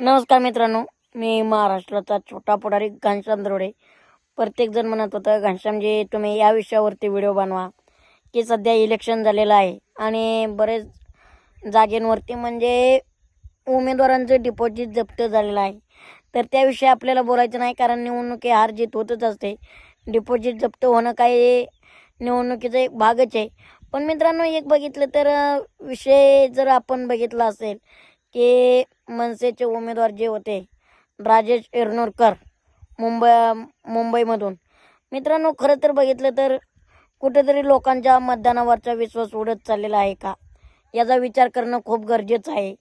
नमस्कार मित्रांनो मी महाराष्ट्राचा छोटा पुढारी घनश्याम दरोडे. प्रत्येकजण म्हणत होतं घनश्यामजी तुम्ही या विषयावरती व्हिडिओ बनवा की सध्या इलेक्शन झालेलं आहे. आणि बरेच जागेंवरती म्हणजे उमेदवारांचं डिपॉझिट जप्त झालेलं आहे. तर त्याविषयी आपल्याला बोलायचं नाही कारण निवडणुकी हार जीत होतच असते. डिपॉझिट जप्त होणं काही निवडणुकीचा एक भागच आहे. पण मित्रांनो एक बघितलं तर विषय जर आपण बघितला असेल की मनसेचे उमेदवार जे होते राजेश एरनोरकर मुंबई मुंबईमधून. मित्रांनो खरं तर बघितलं तर कुठेतरी लोकांच्या मतदानावरचा विश्वास उडत चाललेला आहे का? याचा विचार करणं खूप गरजेचं आहे.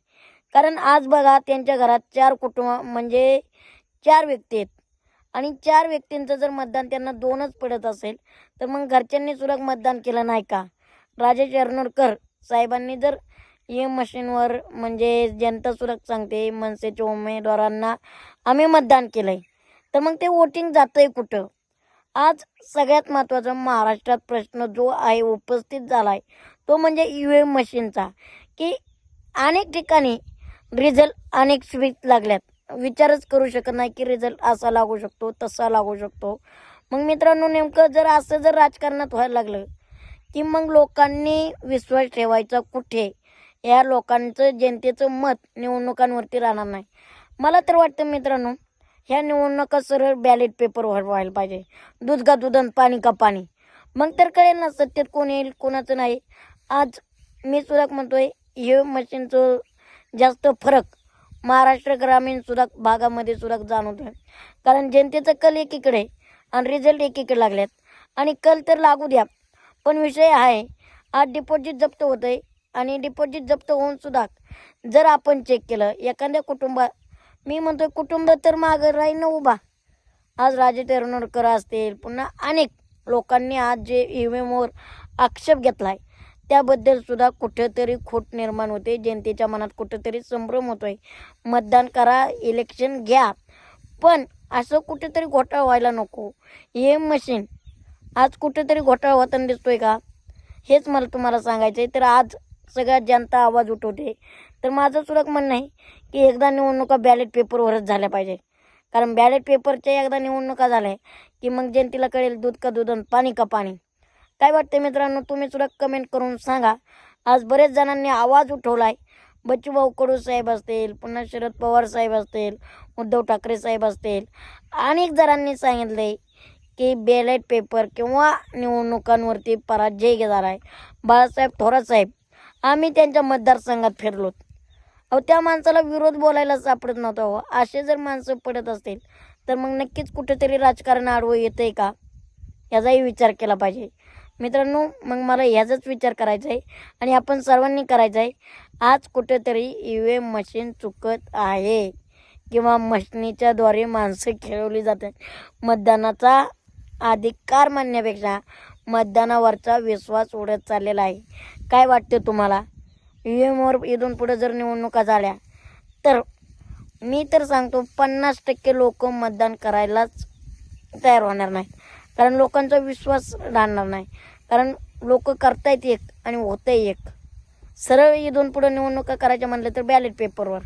कारण आज बघा त्यांच्या घरात चार कुटुंब म्हणजे चार व्यक्ती आहेत. आणि चार व्यक्तींचं जर मतदान त्यांना दोनच पडत असेल तर मग घरच्यांनी सुद्धा मतदान केलं नाही का? राजेश एरनोरकर साहेबांनी जर ई मशीनवर म्हणजे जनता सुरक्षा सांगते मनसेच्या उमेदवारांना आम्ही मतदान केलंय. तर मग ते वोटिंग जातंय कुठं? आज सगळ्यात महत्त्वाचा महाराष्ट्रात प्रश्न जो आहे उपस्थित झाला आहे तो म्हणजे यू एम मशीनचा. की अनेक ठिकाणी रिझल्ट अनेक स्विच लागल्यात. विचारच करू शकत नाही की रिझल्ट असा लागू शकतो तसा लागू शकतो. मग मित्रांनो नेमकं जर असं जर राजकारणात व्हायला लागलं की मग लोकांनी विश्वास ठेवायचा कुठे? या लोकांचं जनतेचं मत निवडणुकांवरती राहणार नाही. मला तर वाटतं मित्रांनो ह्या निवडणुका सरळ बॅलेट पेपर व्हायला पाहिजे. दूध का दुधन पाणी का पाणी. मग तर कळेल ना सत्तेत कोण येईल कोणाचं नाही. आज मी सुद्धा म्हणतोय हे मशीनचं जास्त फरक महाराष्ट्र ग्रामीण सुद्धा भागामध्ये सुद्धा जाणवतोय. कारण जनतेचं कल एकीकडे आणि रिझल्ट एकीकडे लागल्यात. आणि कल तर लागू द्या पण विषय आहे आज डिपॉझिट जप्त होतंय आणि डिपॉझिट जप्त होऊन सुद्धा जर आपण चेक केलं एखाद्या कुटुंबात मी म्हणतोय कुटुंब तर मागं राही ना उभा. आज राजे तेरणकर असतील पुन्हा अनेक लोकांनी आज जे ईव्हीएमवर आक्षेप घेतलाय त्याबद्दल सुद्धा कुठेतरी खोट निर्माण होते. जनतेच्या मनात कुठेतरी संभ्रम होतोय. मतदान करा इलेक्शन घ्या. पण असं कुठेतरी घोटाळा व्हायला नको. हे मशीन आज कुठेतरी घोटाळा होताना दिसतोय का? हेच मला तुम्हाला सांगायचं आहे तर आज सगळ्यात जनता आवाज उठवते. तर माझं सुद्धा म्हणणं आहे की एकदा निवडणुका बॅलेट पेपरवरच झाल्या पाहिजे. कारण बॅलेट पेपरच्या एकदा निवडणुका झाल्या की मग जनतेला कळेल दूध का दूध आणि पाणी का पाणी. काय वाटतं मित्रांनो? तुम्ही सुद्धा कमेंट करून सांगा. आज बरेच जणांनी आवाज उठवला आहे बच्चूभाऊ कडू साहेब असतील पुन्हा शरद पवार साहेब असतील उद्धव ठाकरे साहेब असतील. अनेक जणांनी सांगितले की बॅलेट पेपर किंवा निवडणुकांवरती पराजय झाला आहे बाळासाहेब थोरात साहेब आम्ही त्यांच्या मतदारसंघात फिरलो अहो त्या माणसाला विरोध बोलायला सापडत नव्हता हो. असे जर माणसं पडत असतील तर मग नक्कीच कुठेतरी राजकारण आडवं येतं आहे का? याचाही विचार केला पाहिजे. मित्रांनो मग मला ह्याचाच विचार करायचा आहे आणि आपण सर्वांनी करायचं आहे आज कुठेतरी ई व्ही एम मशीन चुकत आहे किंवा मशनीच्याद्वारे माणसं खेळवली जातात. मतदानाचा अधिकार मानण्यापेक्षा मतदानावरचा विश्वास उडत चाललेला आहे. काय वाटतं तुम्हाला? ई एमवर इथून पुढे जर निवडणुका झाल्या तर मी तर सांगतो पन्नास टक्के लोक मतदान करायलाच तयार होणार नाही. कारण लोकांचा विश्वास राहणार नाही. कारण लोक करतायत एक आणि होतंय एक. सरळ इथून पुढे निवडणुका करायच्या म्हणलं तर बॅलेट पेपरवर